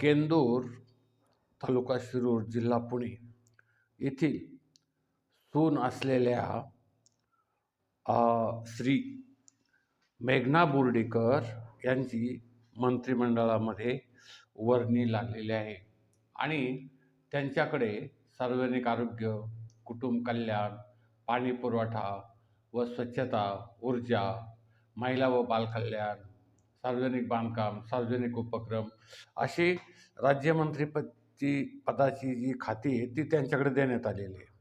केंदूर तालुका शिरूर जिल्हा पुणे येथील सून असलेल्या श्री मेघना बोर्डीकर यांची मंत्रिमंडळामध्ये वर्णी लागलेली आहे. आणि त्यांच्याकडे सार्वजनिक आरोग्य कुटुंब कल्याण पाणी पुरवठा व स्वच्छता ऊर्जा महिला व बालकल्याण सार्वजनिक बांधकाम सार्वजनिक उपक्रम अशी राज्यमंत्रीपदची पदाची जी खाती आहे ती त्यांच्याकडे देण्यात आलेली आहे.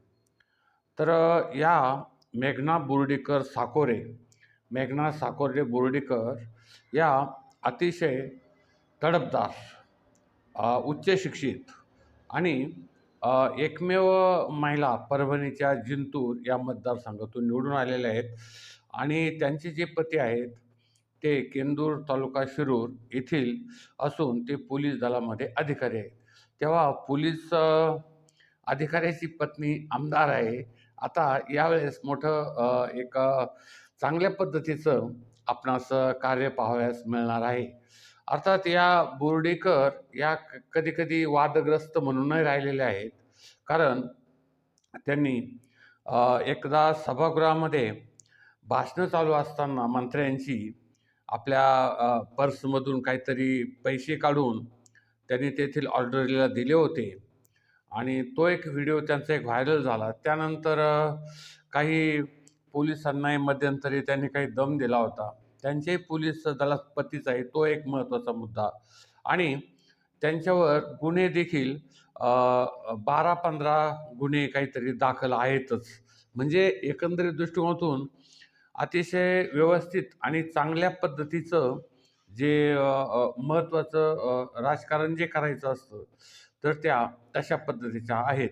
तर या मेघना बोर्डीकर साकोरे मेघना साकोरे बोर्डीकर या अतिशय तडपदार उच्च शिक्षित आणि एकमेव महिला परभणीच्या जिंतूर या मतदारसंघातून निवडून आलेल्या आहेत. आणि त्यांचे जे पती आहेत ते केंदूर तालुका शिरूर येथील असून ते पोलीस दलामध्ये अधिकारी आहेत. तेव्हा पोलीस अधिकाऱ्याची पत्नी आमदार आहे. आता यावेळेस मोठं एक चांगल्या पद्धतीचं आपणास कार्य पाहावयास मिळणार आहे. अर्थात या बोर्डेकर या कधी कधी वादग्रस्त म्हणूनही राहिलेल्या आहेत. कारण त्यांनी एकदा सभागृहामध्ये भाषणं चालू असताना मंत्र्यांची आपल्या पर्समधून काहीतरी पैसे काढून त्यांनी तेथील ऑर्डरीला दिले होते. आणि तो एक व्हिडिओ त्यांचा एक व्हायरल झाला. त्यानंतर काही पोलिसांनाही मध्यंतरी त्यांनी काही दम दिला होता. त्यांच्याही पोलीस दलात पतीच आहे तो एक महत्त्वाचा मुद्दा. आणि त्यांच्यावर गुन्हे देखील बारा पंधरा गुन्हे काहीतरी दाखल आहेतच. म्हणजे एकंदरीत दृष्टिकोनातून अतिशय व्यवस्थित आणि चांगल्या पद्धतीचं जे महत्त्वाचं राजकारण जे करायचं असतं तर त्या तशा पद्धतीच्या आहेत.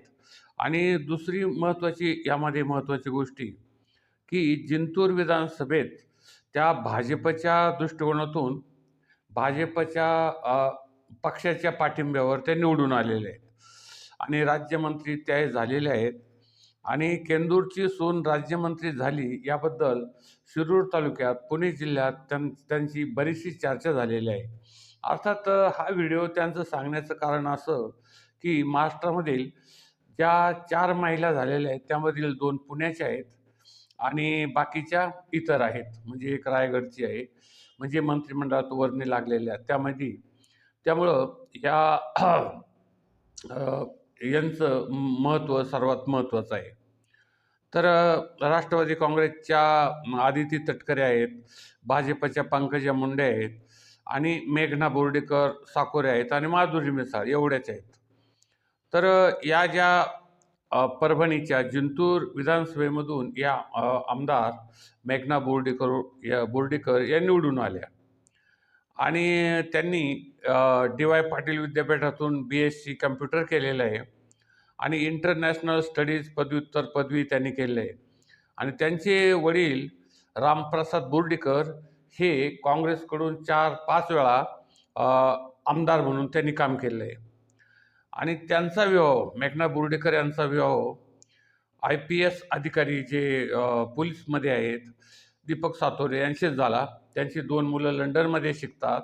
आणि दुसरी महत्त्वाची यामध्ये महत्त्वाची गोष्टी की जिंतूर विधानसभेत त्या भाजपच्या दृष्टिकोनातून भाजपच्या पक्षाच्या पाठिंब्यावर ते निवडून आलेले आहेत. आणि राज्यमंत्री त्या झालेले आहेत. आणि केंदूरची सून राज्यमंत्री झाली याबद्दल शिरूर तालुक्यात पुणे जिल्ह्यात त्यां त्यांची बरीचशी चर्चा झालेली आहे. अर्थात हा व्हिडिओ त्यांचं सांगण्याचं कारण असं की महाराष्ट्रामधील ज्या चार महिला झालेल्या आहेत त्यामधील दोन पुण्याच्या आहेत आणि बाकीच्या इतर आहेत. म्हणजे एक रायगडची आहे म्हणजे मंत्रिमंडळात वर्णी लागलेल्या त्यामध्ये. त्यामुळं या यांचं महत्त्व सर्वात महत्त्वाचं आहे. तर राष्ट्रवादी काँग्रेसच्या आदिती तटकरे आहेत भाजपच्या पंकजा मुंडे आहेत आणि मेघना बोर्डेकर साकोरे आहेत आणि माधुरी मिसाळ एवढ्याच आहेत. तर या ज्या परभणीच्या जिंतूर विधानसभेमधून या आमदार मेघना बोर्डेकर या बोर्डीकर या निवडून आल्या. आणि त्यांनी डी वाय पाटील विद्यापीठातून बी एस सी कम्प्युटर केलेलं आहे आणि इंटरनॅशनल स्टडीज पदव्युत्तर पदवी त्यांनी केलेली आहे. आणि त्यांचे वडील रामप्रसाद बोर्डीकर हे काँग्रेसकडून चार पाच वेळा आमदार म्हणून त्यांनी काम केलेलं आहे. आणि त्यांचा विवाह मेघना बोर्डीकर यांचा विवाह आय पी एस अधिकारी जे पोलीसमध्ये आहेत दीपक सातोरे यांशीच झाला. त्यांची दोन मुलं लंडनमध्ये शिकतात.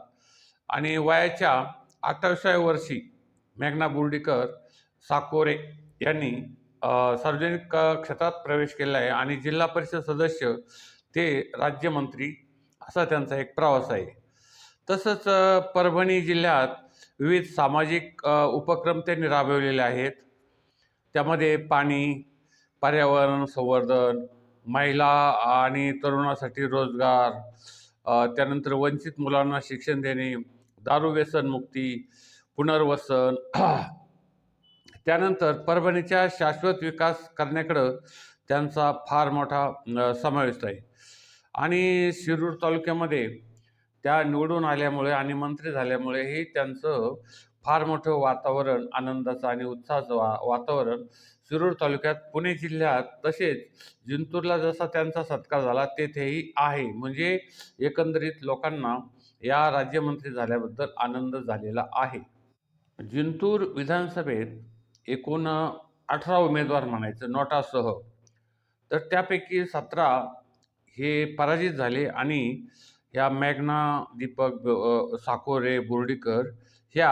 आणि वयाच्या अठ्ठावीसाव्या वर्षी मेघना बुर्डीकर साकोरे यांनी सार्वजनिक क्षेत्रात प्रवेश केला आहे आणि जिल्हा परिषद सदस्य ते राज्यमंत्री असा त्यांचा एक प्रवास आहे. तसंच परभणी जिल्ह्यात विविध सामाजिक उपक्रम त्यांनी राबवलेले आहेत. त्यामध्ये पाणी पर्यावरण संवर्धन महिला आणि तरुणासाठी रोजगार त्यानंतर वंचित मुलांना शिक्षण देणे दारू व्यसनमुक्ती पुनर्वसन. त्यानंतर परभणीच्या शाश्वत विकास करण्याकडं त्यांचा फार मोठा समावेश आहे. आणि शिरूर तालुक्यामध्ये त्या निवडून आल्यामुळे आणि मंत्री झाल्यामुळे हे त्यांचं फार मोठं वातावरण आनंदाचं आणि उत्साहाचं वा वातावरण शिरूर तालुक्यात पुणे जिल्ह्यात तसेच जिंतूरला जसा त्यांचा सत्कार झाला तेथेही आहे. म्हणजे एकंदरीत लोकांना या राज्यमंत्री झाल्याबद्दल आनंद झालेला आहे. जिंतूर विधानसभेत एकूण अठरा उमेदवार म्हणायचं नोटासह. तर त्यापैकी सतरा हे पराजित झाले आणि ह्या मॅग्ना दीपक साकोरे बोर्डीकर ह्या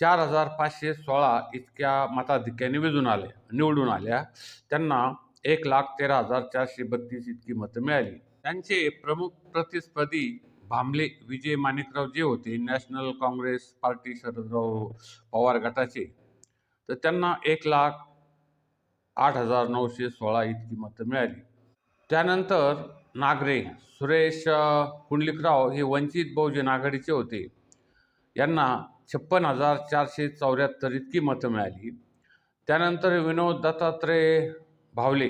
चार हजार पाचशे सोळा इतक्या मताधिक्याने विजून आल्या निवडून आल्या. त्यांना एक लाख तेरा हजार चारशे बत्तीस इतकी मतं मिळाली. त्यांचे प्रमुख प्रतिस्पर्धी भांबले विजय माणिकराव जे होते national Congress party Sharadrao Pawar गटाचे तर त्यांना एक लाख आठ हजार नऊशे सोळा इतकी मतं मिळाली. त्यानंतर नागरे सुरेश कुंडलिकराव हे वंचित बहुजन आघाडीचे होते. यांना छप्पन हजार चारशे चौऱ्याहत्तर इतकी मतं मिळाली. त्यानंतर विनोद दत्तात्रय भावले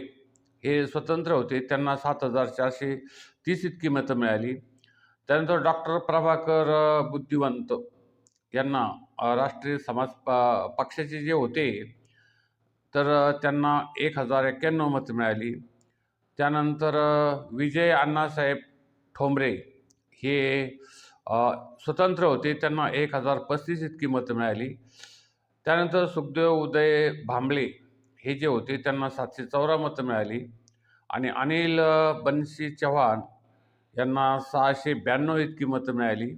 हे स्वतंत्र होते. त्यांना सात हजार चारशे तीस इतकी मतं मिळाली. त्यानंतर डॉक्टर प्रभाकर बुद्धिवंत यांना राष्ट्रीय समाज प पक्षाचे जे होते तर त्यांना एक हजार एक्क्याण्णव मतं मिळाली. त्यानंतर विजय अण्णासाहेब ठोंबरे हे स्वतंत्र होते. त्यांना एक हजार पस्तीस इतकी मतं मिळाली. त्यानंतर सुखदेव उदय भांबळे हे जे होते त्यांना सातशे चौदा मतं मिळाली. आणि अनिल अ, बन्सी चव्हाण यांना सहाशे ब्याण्णव इतकी मतं मिळाली.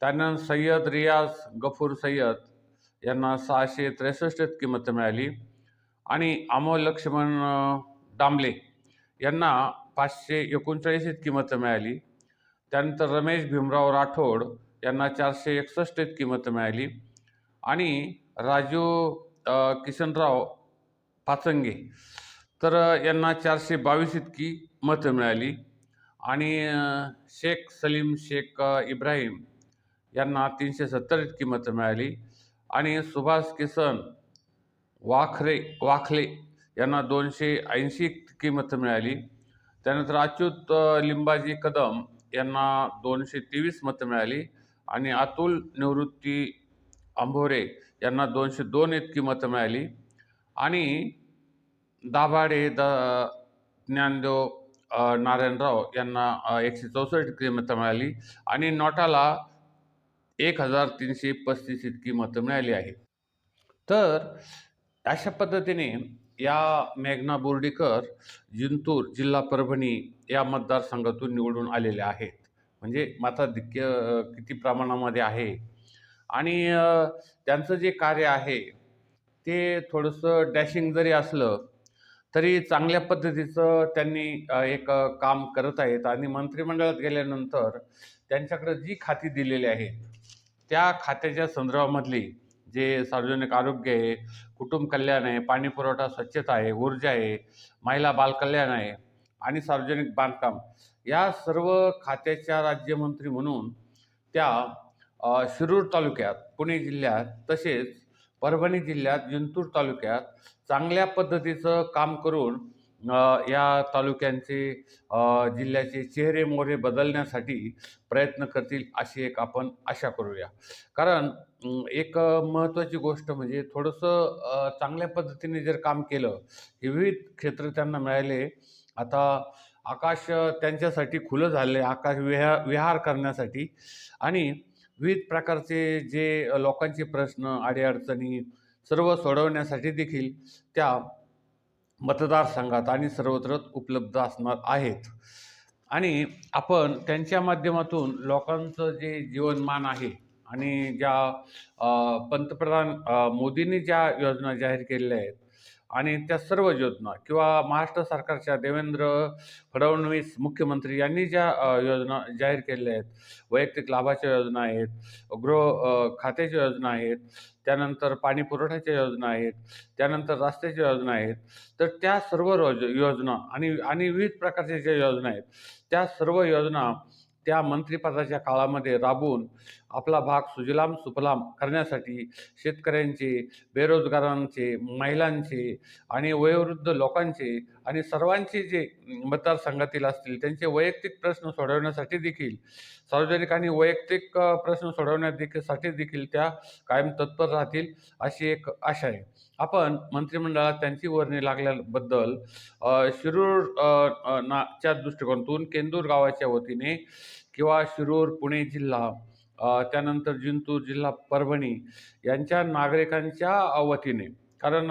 त्यानंतर सय्यद रियाज गफूर सय्यद यांना सहाशे त्रेसष्ट इतकी मतं मिळाली. आणि अमोल लक्ष्मण दामले यांना पाचशे एकोणचाळीस इतकी मतं मिळाली. त्यानंतर रमेश भीमराव राठोड यांना चारशे एकसष्ट इतकी मतं मिळाली. आणि राजू किशनराव पाचंगे तर यांना चारशे बावीस इतकी मतं मिळाली. आणि शेख सलीम शेख इब्राहिम यांना तीनशे सत्तर इतकी मतं मिळाली. आणि सुभाष किसन वाखरे वाखले यांना दोनशे ऐंशी इतकी मतं मिळाली. त्यानंतर अच्युत लिंबाजी कदम यांना दोनशे तेवीस मतं मिळाली आणि अतुल निवृत्ती आंभोरे यांना दोनशे दोन इतकी मतं मिळाली. आणि दाभाडे द ज्ञानदेव नारायणराव यांना एकशे चौसष्ट इतकी मतं मिळाली आणि नोटाला एक हजार तीनशे पस्तीस इतकी मतं मिळाली आहेत. तर अशा पद्धतीने या मेघना बोर्डीकर जिंतूर जिल्हा परभणी या मतदारसंघातून निवडून आलेल्या आहेत. म्हणजे माता अ, किती प्रमाणामध्ये आहे. आणि त्यांचं जे कार्य आहे ते थोडंसं डॅशिंग जरी असलं तरी चांगल्या पद्धतीचं त्यांनी एक काम करत आहेत. आणि मंत्रिमंडळात गेल्यानंतर त्यांच्याकडे जी खाती दिलेली आहेत त्या खात्याच्या संदर्भामधली जे सार्वजनिक आरोग्य आहे कुटुंब कल्याण आहे पाणी पुरवठा स्वच्छता आहे ऊर्जा आहे महिला बालकल्याण आहे आणि सार्वजनिक बांधकाम. या सर्व खात्याच्या राज्यमंत्री म्हणून त्या शिरूर तालुक्यात पुणे जिल्ह्यात तसेच परभणी जिल्ह्यात जिंतूर तालुक्यात चांगल्या पद्धतीचं काम करून या तालुक्यांचे जिल्ह्याचे चेहरे मोहरे बदलण्यासाठी प्रयत्न करतील अशी एक आपण आशा करूया. कारण एक महत्त्वाची गोष्ट म्हणजे थोडंसं चांगल्या पद्धतीने जर काम केलं हे विविध क्षेत्र त्यांना मिळाले आता आकाश त्यांच्यासाठी खुलं झाले आकाश विहा विहार करण्यासाठी आणि विविध प्रकारचे जे लोकांचे प्रश्न अडीअडचणी सर्व सोडवण्यासाठी देखील त्या मतदारसंघात आणि सर्वत्र उपलब्ध असणार आहेत. आणि आपण त्यांच्या माध्यमातून लोकांचं जे जीवनमान आहे आणि ज्या पंतप्रधान मोदींनी ज्या योजना जाहीर केलेल्या आहेत आणि त्या सर्व योजना किंवा महाराष्ट्र सरकारच्या देवेंद्र फडणवीस मुख्यमंत्री यांनी ज्या योजना जाहीर केलेल्या आहेत वैयक्तिक लाभाच्या योजना आहेत गृह खात्याच्या योजना आहेत त्यानंतर पाणी पुरवठ्याच्या योजना आहेत त्यानंतर रस्त्याच्या योजना आहेत तर त्या सर्व रोज योजना आणि आणि विविध प्रकारच्या ज्या योजना आहेत त्या सर्व योजना त्या मंत्रिपदाच्या काळामध्ये राबवून आपला भाग सुजलाम सुफलाम करण्यासाठी शेतकऱ्यांचे बेरोजगारांचे महिलांचे आणि वयोवृद्ध लोकांचे आणि सर्वांचे जे मतदारसंघातील असतील त्यांचे वैयक्तिक प्रश्न सोडवण्यासाठी देखील सार्वजनिक आणि वैयक्तिक प्रश्न सोडवण्यात देखील साठी देखील त्या कायम तत्पर राहतील अशी एक आशा आहे. आपण मंत्रिमंडळात त्यांची वर्णी लागल्याबद्दल शिरूर ना च्या दृष्टिकोनातून केंदूर गावाच्या वतीने किंवा शिरूर पुणे जिल्हा त्यानंतर जिंतूर जिल्हा परभणी यांच्या नागरिकांच्या वतीने. कारण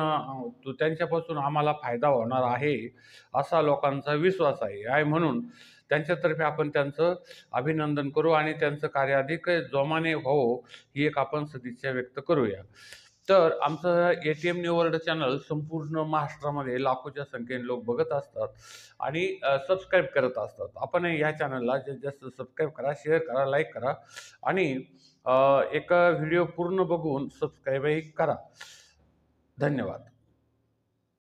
तो त्यांच्यापासून आम्हाला फायदा होणार आहे असा लोकांचा विश्वास आहे आहे म्हणून त्यांच्यातर्फे आपण त्यांचं अभिनंदन करू आणि त्यांचं कार्य अधिक जोमाने हो ही एक आपण सदिच्छा व्यक्त करूया. तर आमचं A T M new world channel संपूर्ण महाराष्ट्रामध्ये लाखोच्या संख्येने लोक बघत असतात आणि सबस्क्राईब करत असतात. आपण ह्या चॅनलला जास्तीत जास्त सबस्क्राईब करा शेअर करा लाईक करा आणि एक व्हिडिओ पूर्ण बघून सबस्क्राईबही करा. धन्यवाद.